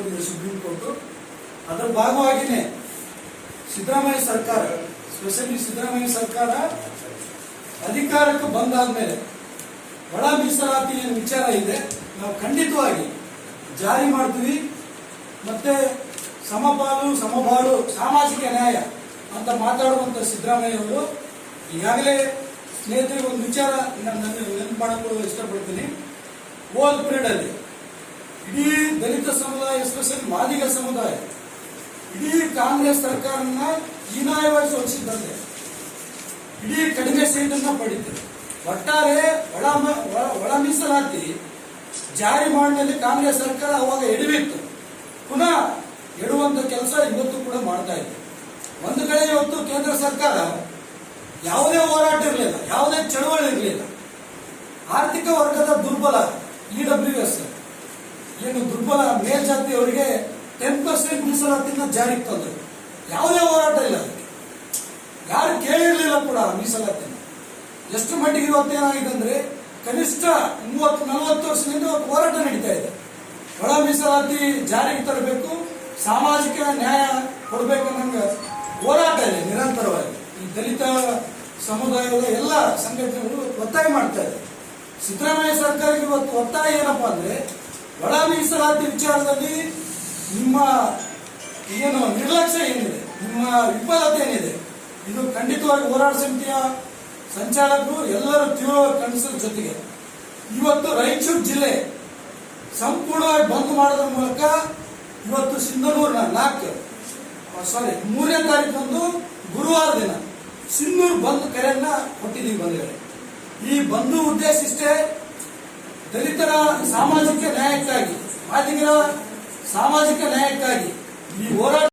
ಕೊಟ್ಟಿದೆ supreme court. ಅದರ ಭಾಗವಾಗಿನೇ ಸಿದ್ದರಾಮಯ್ಯ ಸರ್ಕಾರ, ಸ್ಪೆಷಲಿ ಸಿದ್ದರಾಮಯ್ಯ ಸರ್ಕಾರ ಅಧಿಕಾರಕ್ಕೆ ಬಂದಾದ್ಮೇಲೆ ಒಳ ಮೀಸಲಾತಿ ಏನು ವಿಚಾರ ಇದೆ, ನಾವು ಖಂಡಿತವಾಗಿ ಜಾರಿ ಮಾಡ್ತೀವಿ. ಮತ್ತೆ ಸಮಪಾಲು, ಸಮಬಾಳು, ಸಾಮಾಜಿಕ ನ್ಯಾಯ ಅಂತ ಮಾತಾಡುವಂತ ಸಿದ್ದರಾಮಯ್ಯ ಅವರು ಈಗಾಗಲೇ ಸ್ನೇಹಿತರಿಗೆ ಒಂದು ವಿಚಾರ ನಾನು ನೆನಪು ಮಾಡಲು ಇಷ್ಟಪಡ್ತೀನಿ. ಓಲ್ ಪೀರಿಯಡ್ ಅಲ್ಲಿ ಇಡೀ ದಲಿತ ಸಮುದಾಯ, ಎಸ್ಪೆಷಲಿ ಮಾದಿಗ ಸಮುದಾಯ, ಇಡೀ ಕಾಂಗ್ರೆಸ್ ಸರ್ಕಾರನ ಹೀನಾಯವಾಗಿ ಸೋಲಿಸಿದ್ದಂತೆ. ಇಡೀ ಕಡಿಮೆ ಸೀಟನ್ನ ಪಡಿತು. ಒಟ್ಟಾರೆ ಒಳ ಒಳ ಮೀಸಲಾತಿ ಜಾರಿ ಮಾಡಿನಲ್ಲಿ ಕಾಂಗ್ರೆಸ್ ಸರ್ಕಾರ ಅವಾಗ ಎಡವಿತ್ತು. ಪುನಃ ಎಡುವಂತ ಕೆಲಸ ಇವತ್ತು ಕೂಡ ಮಾಡ್ತಾ ಇದೆ ಒಂದು ಕಡೆ ಇವತ್ತು ಕೇಂದ್ರ ಸರ್ಕಾರ ಯಾವುದೇ ಹೋರಾಟ ಇರಲಿಲ್ಲ, ಯಾವುದೇ ಚಳವಳಿ ಇರಲಿಲ್ಲ. ಆರ್ಥಿಕ ವರ್ಗದ ದುರ್ಬಲ ಇ ಡಬ್ಲ್ಯೂ ಎಸ್ ಏನು ದುರ್ಬಲ ಮೇಲ್ಜಾತಿಯವರಿಗೆ ಟೆನ್ ಪರ್ಸೆಂಟ್ ಮೀಸಲಾತಿನ ಜಾರಿಗೆ ತಂದರು. ಯಾವುದೇ ಹೋರಾಟ ಇಲ್ಲ ಯಾರು ಕೇಳಿರಲಿಲ್ಲ ಕೂಡ ಮೀಸಲಾತಿ ಮೀಸಲಾತಿನ ಎಷ್ಟು ಮಟ್ಟಿಗೆ ಇವತ್ತೇನಾಗಿದೆ ಅಂದ್ರೆ ಕನಿಷ್ಠ ಮೂವತ್ತು, ನಲವತ್ತು ವರ್ಷದಿಂದ ಇವತ್ತು ಹೋರಾಟ ನಡೀತಾ ಇದೆ. ಒಳ ಮೀಸಲಾತಿ ಜಾರಿಗೆ ತರಬೇಕು, ಸಾಮಾಜಿಕ ನ್ಯಾಯ ಕೊಡಬೇಕು ಅನ್ನೋ ಹೋರಾಟ ಇದೆ ನಿರಂತರವಾಗಿ. ಈ ದಲಿತ ಸಮುದಾಯದ ಎಲ್ಲ ಸಂಘಟನೆಗಳು ಒತ್ತಾಯ ಮಾಡ್ತಾ ಇದೆ. ಸಿದ್ದರಾಮಯ್ಯ ಸರ್ಕಾರಕ್ಕೆ ಇವತ್ತು ಒತ್ತಾಯ ಏನಪ್ಪಾ ಅಂದ್ರೆ ಮೀಸಲಾತಿ ವಿಚಾರದಲ್ಲಿ ನಿಮ್ಮ ಏನು ನಿರ್ಲಕ್ಷ್ಯ ಏನಿದೆ? ನಿಮ್ಮ ವಿಫಲತೆ ಏನಿದೆ? ಇದು ಖಂಡಿತವಾಗಿ ಹೋರಾಟ ಸಮಿತಿಯ ಸಂಚಾಲಕರು ಎಲ್ಲರೂ ತೀವ್ರ ಖಂಡಿಸೋದ್ರ ಜೊತೆಗೆ. ಇವತ್ತು ರಾಯಚೂರು ಜಿಲ್ಲೆ ಸಂಪೂರ್ಣವಾಗಿ ಬಂದ್ ಮಾಡೋದ್ರ ಮೂಲಕ ಇವತ್ತು ಸಿಂಧನೂರಿನ ನಾಲ್ಕು ಸಾರಿ ಮೂರನೇ ತಾರೀಕು ಗುರುವಾರ ದಿನ ಸಿಂಧೂರು ಬಂದ್ ಕರೆಯನ್ನ ಕೊಟ್ಟಿದ್ದೀವಿ ಬಂದಿದ್ದಾರೆ ಈ ಬಂದು ಉದ್ದೇಶ ಇಷ್ಟೇ ದಲಿತರ ಸಾಮಾಜಿಕ ನ್ಯಾಯಕ್ಕಾಗಿ आदि सामाजिक न्याय होरा